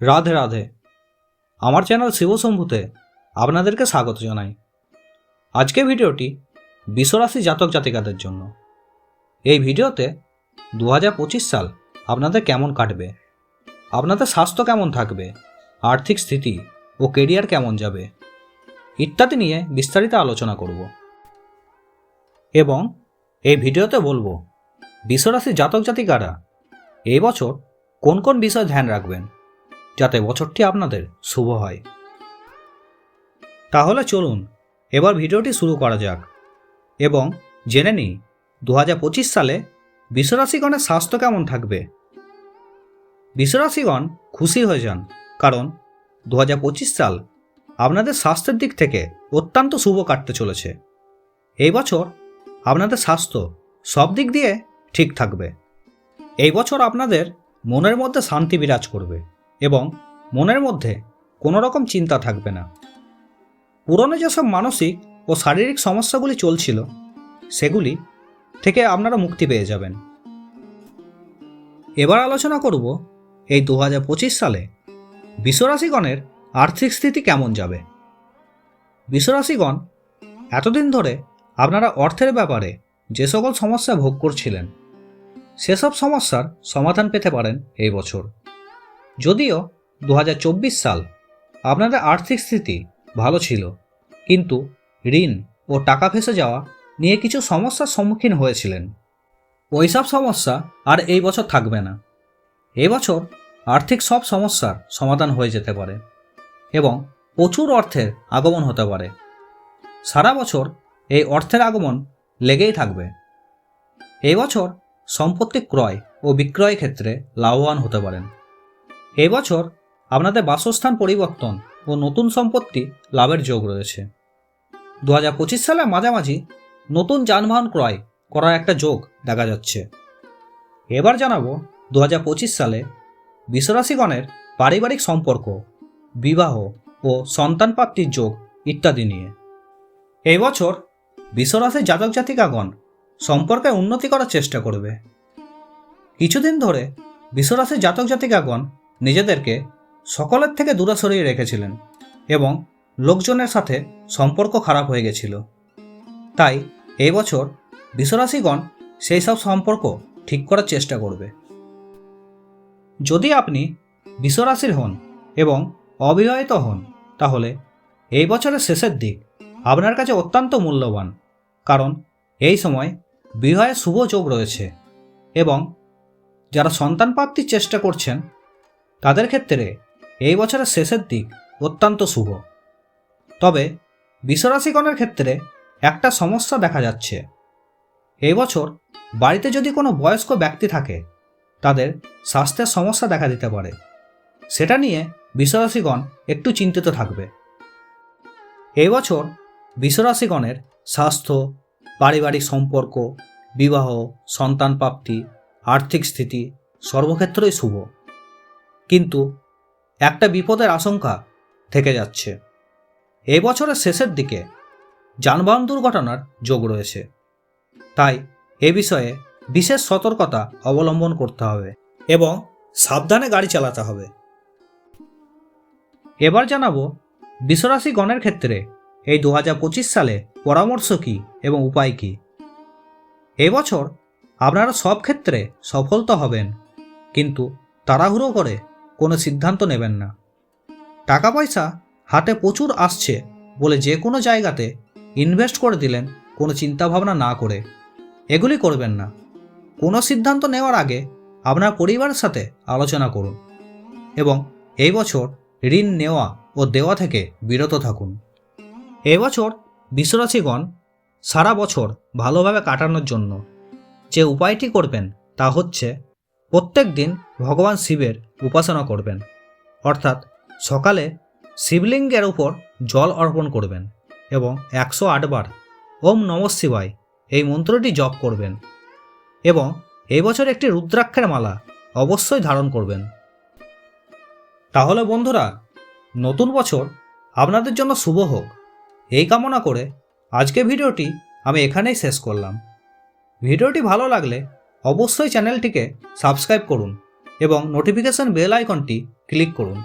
রাধে রাধে। আমার চ্যানেল শিবশম্ভুতে আপনাদেরকে স্বাগত জানাই। আজকে ভিডিওটি বিশ্বরাশি জাতক জাতিকাদের জন্য। এই ভিডিওতে দু সাল আপনাদের কেমন কাটবে? আপনাদের স্বাস্থ্য কেমন থাকবে? আর্থিক স্থিতি ও কেরিয়ার কেমন যাবে? ইত্যাদি নিয়ে বিস্তারিত আলোচনা করব। এবং এই ভিডিওতে বলব, বিশ্বরাশি জাতক জাতিকারা এই বছর কোন কোন বিষয় ধ্যান রাখবেন? যাতে বছরটি আপনাদের শুভ হয়। তাহলে চলুন, এবার ভিডিওটি শুরু করা যাক এবং জেনে নিই দু হাজার পঁচিশ সালে বিশ্বরাশিগণের স্বাস্থ্য কেমন থাকবে। বিশ্বরাশিগণ খুশি হয়ে যান, কারণ দু হাজার পঁচিশ সাল আপনাদের স্বাস্থ্যের দিক থেকে অত্যন্ত শুভ কাটতে চলেছে। এই বছর আপনাদের স্বাস্থ্য সব দিক দিয়ে ঠিক থাকবে। এই বছর আপনাদের মনের মধ্যে শান্তি বিরাজ করবে। এবং মনের মধ্যে কোনো রকম চিন্তা থাকবে না। পুরনো যেসব মানসিক ও শারীরিক সমস্যাগুলি চলছিল, সেগুলি থেকে আপনারা মুক্তি পেয়ে যাবেন। এবার আলোচনা করব এই দু হাজার পঁচিশ সালে বিশ্বরাশিগণের আর্থিক স্থিতি কেমন যাবে। বিশ্বরাশিগণ এতদিন ধরে আপনারা অর্থের ব্যাপারে যে সকল সমস্যা ভোগ করছিলেন, সেসব সমস্যার সমাধান পেতে পারেন এই বছর। যদিও দু হাজার চব্বিশ সাল আপনাদের আর্থিক স্থিতি ভালো ছিল, কিন্তু ঋণ ও টাকা ফেসে যাওয়া নিয়ে কিছু সমস্যার সম্মুখীন হয়েছিলেন। ওইসব সমস্যা আর এই বছর থাকবে না। এই বছর আর্থিক সব সমস্যার সমাধান হয়ে যেতে পারে এবং প্রচুর অর্থের আগমন হতে পারে। সারা বছর এই অর্থের আগমন লেগেই থাকবে। এই বছর সম্পত্তি ক্রয় ও বিক্রয় ক্ষেত্রে লাভবান হতে পারেন। এই বছর আপনাদের বাসস্থান পরিবর্তন ও নতুন সম্পত্তি লাভের যোগ রয়েছে। দু হাজার পঁচিশ সালের মাঝামাঝি নতুন যানবাহন ক্রয় করার একটা যোগ দেখা যাচ্ছে। এবার জানাব দু হাজার পঁচিশ সালে বিশ্বরাশিগণের পারিবারিক সম্পর্ক, বিবাহ ও সন্তান প্রাপ্তির যোগ ইত্যাদি নিয়ে। এই বছর বিশ্বরাশির জাতক জাতিকাগণ সম্পর্কে উন্নতি করার চেষ্টা করবে। কিছুদিন ধরে বিশ্বরাশির জাতক জাতিকাগণ নিজেদেরকে সকলের থেকে দূরে সরিয়ে রেখেছিলেন এবং লোকজনের সাথে সম্পর্ক খারাপ হয়ে গেছিল। তাই এই বছর বিশ্বরাশিগণ সেই সব সম্পর্ক ঠিক করার চেষ্টা করবে। যদি আপনি বিশ্বরাশির হন এবং অবিবাহিত হন, তাহলে এই বছরের শেষের দিক আপনার কাছে অত্যন্ত মূল্যবান, কারণ এই সময় বিবাহের শুভ যোগ রয়েছে এবং যারা সন্তান প্রাপ্তির চেষ্টা করছেন তাদের ক্ষেত্রে এই বছরের শেষের দিক অত্যন্ত শুভ। তবে বিশ্বরাশিগণের ক্ষেত্রে একটা সমস্যা দেখা যাচ্ছে। এই বছর বাড়িতে যদি কোনো বয়স্ক ব্যক্তি থাকে, তাদের স্বাস্থ্যের সমস্যা দেখা দিতে পারে। সেটা নিয়ে বিশ্বরাশিগণ একটু চিন্তিত থাকবে। এই বছর বিশ্বরাশিগণের স্বাস্থ্য, পারিবারিক সম্পর্ক, বিবাহ, সন্তান প্রাপ্তি, আর্থিক স্থিতি সর্বক্ষেত্রেই শুভ। কিন্তু একটা বিপদের আশঙ্কা থেকে যাচ্ছে। এই বছরের শেষের দিকে যানবাহন দুর্ঘটনার যোগ রয়েছে। তাই এ বিষয়ে বিশেষ সতর্কতা অবলম্বন করতে হবে এবং সাবধানে গাড়ি চালাতে হবে। এবার জানাব বিশ্বরাশি গণের ক্ষেত্রে এই দু হাজার পঁচিশ সালে পরামর্শ কী এবং উপায় কী? এবছর আপনারা সব ক্ষেত্রে সফল তো হবেন, কিন্তু তাড়াহুড়ো করে কোনো সিদ্ধান্ত নেবেন না। টাকা পয়সা হাতে প্রচুর আসছে বলে যে কোনো জায়গাতে ইনভেস্ট করে দিলেন কোনো চিন্তাভাবনা না করে। এগুলি করবেন না। কোনো সিদ্ধান্ত নেওয়ার আগে আপনার পরিবারের সাথে আলোচনা করুন এবং এই বছর ঋণ নেওয়া ও দেওয়া থেকে বিরত থাকুন। এবছর বিশ্বরাশিগণ সারা বছর ভালোভাবে কাটানোর জন্য যে উপায়টি করবেন তা হচ্ছে প্রত্যেক দিন ভগবান শিবের উপাসনা করবেন। অর্থাৎ সকালে শিবলিঙ্গের উপর জল অর্পণ করবেন এবং একশো আটবার ওম নম শিবায় এই মন্ত্রটি জপ করবেন এবং এই বছর একটি রুদ্রাক্ষের মালা অবশ্যই ধারণ করবেন। তাহলে বন্ধুরা, নতুন বছর আপনাদের জন্য শুভ হোক। এই কামনা করে আজকে ভিডিওটি আমি এখানেই শেষ করলাম। ভিডিওটি ভালো লাগলে অবশ্যই চ্যানেলটিকে সাবস্ক্রাইব করুন এবং নোটিফিকেশন বেল আইকনটি ক্লিক করুন।